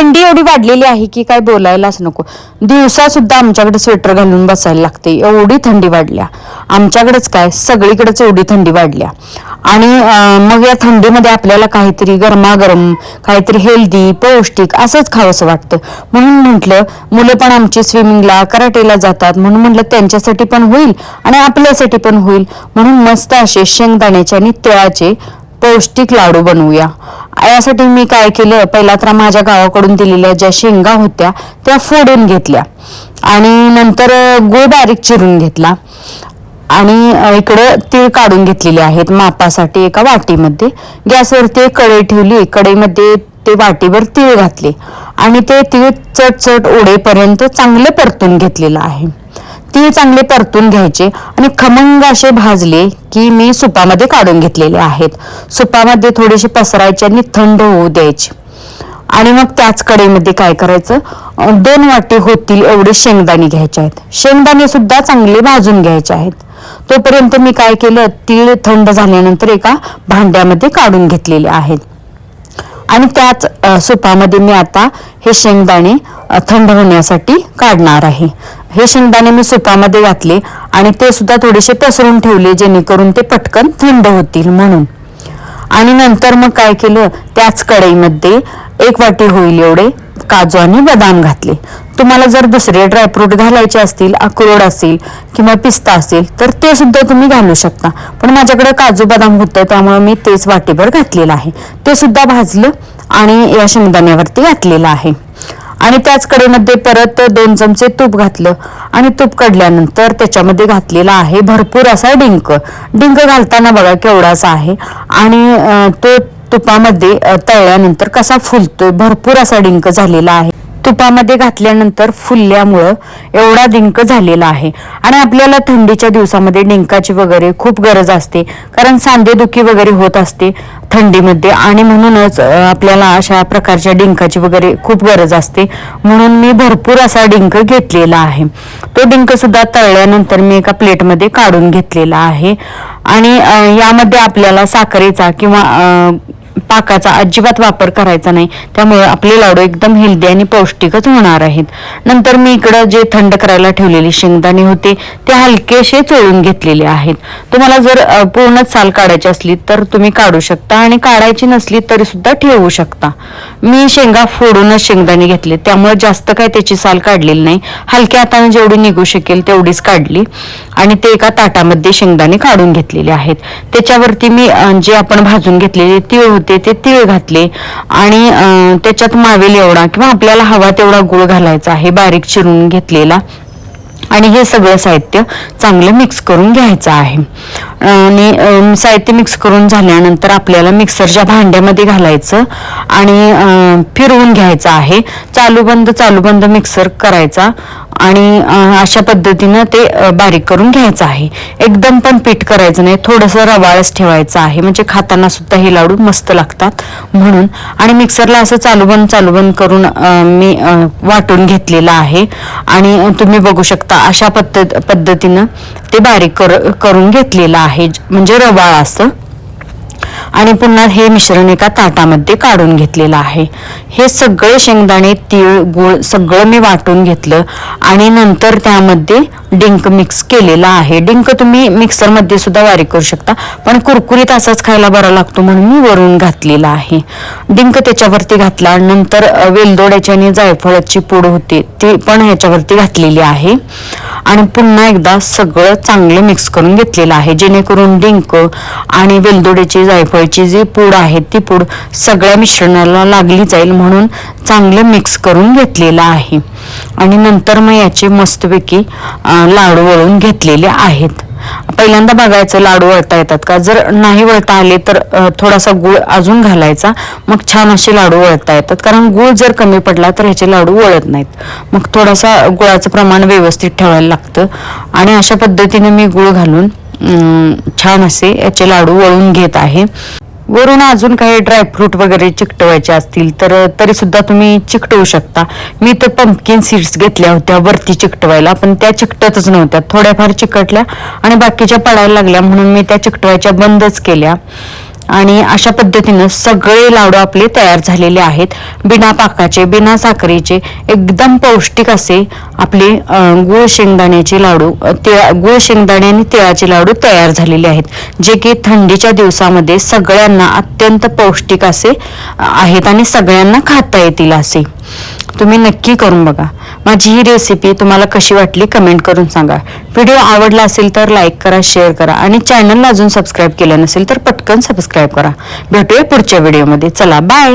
थंडी एवढी वाढलेली आहे की काय बोलायलाच नको. दिवसा सुद्धा आमच्याकडे स्वेटर घालून बसायला लागते. एवढी थंडी वाढल्या. आमच्याकडेच काय? सगळीकडेच एवढी थंडी वाढल्या. आणि मग या थंडीमध्ये आपल्याला काहीतरी गरमागरम काहीतरी हेल्दी पौष्टिक असंच खावंसं वाटतं. म्हणून म्हटलं मुलं पण आमची स्विमिंगला कराटेला जातात. म्हणून म्हटलं त्यांच्यासाठी पण होईल आणि आपल्यासाठी पण होईल. म्हणून मस्त असे शेंगदाण्याचे आणि तिळाचे पौष्टिक लाडू बनवूया. यासाठी मी काय केलं पहिला तर माझ्या गावाकडून दिलेल्या ज्या शेंगा होत्या त्या फोडून घेतल्या. आणि नंतर गूळ बारीक चिरून घेतला. आणि इकडं तीळ काढून घेतलेले आहेत मापासाठी एका वाटीमध्ये. गॅसवरती एक कढई ठेवली कढईमध्ये ते वाटीवर तीळ घातले. आणि ते तीळ चटचट ओढेपर्यंत चांगलं परतून घेतलेलं आहे. तीळ चांगले परतून घ्यायचे आणि खमंग असे भाजले की मी सुपामध्ये काढून घेतलेले आहेत. सुपामध्ये थोडेसे पसरायचे आणि थंड होऊ द्यायचे. आणि मग त्याच कडेमध्ये काय करायचं? दोन वाटी होतील एवढे शेंगदाणे घ्यायचे आहेत. शेंगदाणे सुद्धा चांगले भाजून घ्यायचे आहेत. तोपर्यंत मी काय केलं? तीळ थंड झाल्यानंतर एका भांड्यामध्ये काढून घेतलेले आहेत. आणि त्याच सुपामध्ये मी आता हे शेंगदाणे थंड होण्यासाठी काढणार आहे. हे शेंगदाणे मी सुपामध्ये घातले आणि ते सुद्धा थोडेसे पसरून ठेवले जेणेकरून ते पटकन थंड होतील म्हणून. आणि नंतर मग काय केलं त्याच कढईमध्ये एक वाटी होईल एवढे काजू आणि बदाम घातले. तुम्हाला जर दुसरे ड्रायफ्रूट घालायचे असतील अक्रोड असेल किंवा पिस्ता असेल तर ते सुद्धा तुम्ही घालू शकता. पण माझ्याकडे काजू बदाम होतं त्यामुळे मी तेच वाटीभर घातलेलं आहे. ते सुद्धा भाजलं आणि या शेंगदाण्यावरती घातलेलं आहे. आणि त्याच कडेमध्ये परत दोन चमचे तूप घातलं. आणि तूप काढल्यानंतर त्याच्यामध्ये घातलेला आहे भरपूर असा डिंक. डिंक घालताना बघा केवढासा आहे. आणि तो तुपामध्ये तळल्यानंतर कसा फुलतोय भरपूर असा डिंक झालेला आहे. तुपामध्ये घातल्यानंतर फुलल्यामुळं एवढा डिंक झालेला आहे. आणि आपल्याला थंडीच्या दिवसामध्ये डिंकाची वगैरे खूप गरज असते. कारण सांधेदुखी वगैरे होत असते थंडीमध्ये. आणि म्हणूनच आपल्याला अशा प्रकारच्या डिंकाची वगैरे खूप गरज असते. म्हणून मी भरपूर असा डिंक घेतलेला आहे. तो डिंक सुद्धा तळल्यानंतर मी एका प्लेटमध्ये काढून घेतलेला आहे. आणि यामध्ये आपल्याला साखरेचा किंवा पाकाचा अजिबात वापर करायचा नाही. त्यामुळे आपले लाडू एकदम हेल्दी आणि पौष्टिकच होणार आहेत. नंतर मी इकडं जे थंड करायला ठेवलेले शेंगदाणे होते ते हलकेसे चोळून घेतलेले आहेत. तुम्हाला जर पूर्णच साल काढायची असली तर तुम्ही काढू शकता आणि काढायची नसली तरी सुद्धा ठेवू शकता. मी शेंगा फोडूनच शेंगदाणे घेतले. त्यामुळे जास्त काय त्याची साल काढलेली नाही. हलक्या हाताने जेवढी निघू शकेल तेवढीच काढली आणि ते एका ताटामध्ये शेंगदाणे काढून घेतलेले आहेत. त्याच्यावरती मी जे आपण भाजून घेतलेले तीळ होते ते तीळ घातले. आणि त्याच्यात मावेल एवढा किंवा आपल्याला हवा तेवढा गुळ घालायचा आहे. बारीक चिरून घेतलेला. आणि हे सगळं साहित्य चांगलं मिक्स करून घ्यायचं आहे. आणि साहित्य मिक्स करून झाल्यानंतर आपल्याला मिक्सरच्या भांड्यामध्ये घालायचं आणि फिरवून घ्यायचं आहे चालू बंद चालू बंद मिक्सर करायचा आणि अशा पद्धतीनं ते बारीक करून घ्यायचं आहे. एकदम पण पीठ करायचं नाही थोडंसं रवाळच ठेवायचं आहे. म्हणजे खाताना सुद्धा हे लाडू मस्त लागतात म्हणून. आणि मिक्सरला असं चालू बंद चालू बंद करून मी वाटून घेतलेलं आहे. आणि तुम्ही बघू शकता अशा पद्धत पद्धतीनं ते बारीक कर करून घेतलेलं आहे. म्हणजे रवाळ असं. आणि पुन्हा हे मिश्रण एका ताटामध्ये काढून घेतलेलं आहे. हे सगळे शेंगदाणे तीळ गुळ सगळं मी वाटून घेतलं आणि नंतर त्यामध्ये डिंक मिक्स केलेला आहे. डिंक तुम्ही मिक्सरमध्ये सुद्धा बारीक करू शकता पण कुरकुरीत असाच खायला बरा लागतो म्हणून मी वरून घातलेला आहे. डिंक त्याच्यावरती घातला नंतर वेलदोड्याची आणि जायफळाची पूड होती ती पण ह्याच्यावरती घातलेली आहे. आणि पुन्हा एकदा सगळं चांगलं मिक्स करून घेतलेलं आहे जेणेकरून डिंक आणि वेलदोड्याची जायफळची जी पूड आहे ती पूड सगळ्या मिश्रणाला लागली जाईल म्हणून चांगलं मिक्स करून घेतलेलं आहे. आणि नंतर मग याचे मस्तपैकी लाडू वळून घेतलेले आहेत. पहिल्यांदा बघायचं लाडू वळता येतात का? जर नाही वळता आले तर थोडासा गुळ अजून घालायचा. मग छान असे लाडू वळता येतात. कारण गुळ जर कमी पडला तर ह्याचे लाडू वळत नाहीत. मग थोडासा गुळाचं प्रमाण व्यवस्थित ठेवायला लागतं. आणि अशा पद्धतीने मी गुळ घालून छान असे याचे लाडू वळून घेत आहे. वरून अजून काही ड्रायफ्रूट वगैरे चिकटवायचे असतील तर तरी सुद्धा तुम्ही चिकटवू शकता. मी तर पंपकिन सीड्स घेतल्या होत्या वरती चिकटवायला पण त्या चिकटतच नव्हत्या. थोड्याफार चिकटल्या आणि बाकीच्या पडायला लागल्या म्हणून मी त्या चिकटवायच्या बंदच केल्या. आणि अशा पद्धतीनं सगळे लाडू आपले तयार झालेले आहेत. बिना पाकाचे बिना साखरेचे एकदम पौष्टिक असे आपले गुळ शेंगदाण्याचे लाडू तिळा गुळ शेंगदाणे आणि तिळाचे लाडू तयार झालेले आहेत. जे की थंडीच्या दिवसामध्ये सगळ्यांना अत्यंत पौष्टिक असे आहेत आणि सगळ्यांना खाता येतील असे. तुम्ही नक्की करून बघा. माझी ही रेसिपी तुम्हाला कशी वाटली कमेंट करून सांगा. व्हिडिओ आवडला असेल तर लाईक करा शेअर करा आणि चॅनलला अजून सबस्क्राईब केलं नसेल तर पटकन सबस्क्राईब करा. भेटूया पुढच्या व्हिडिओमध्ये चला बाय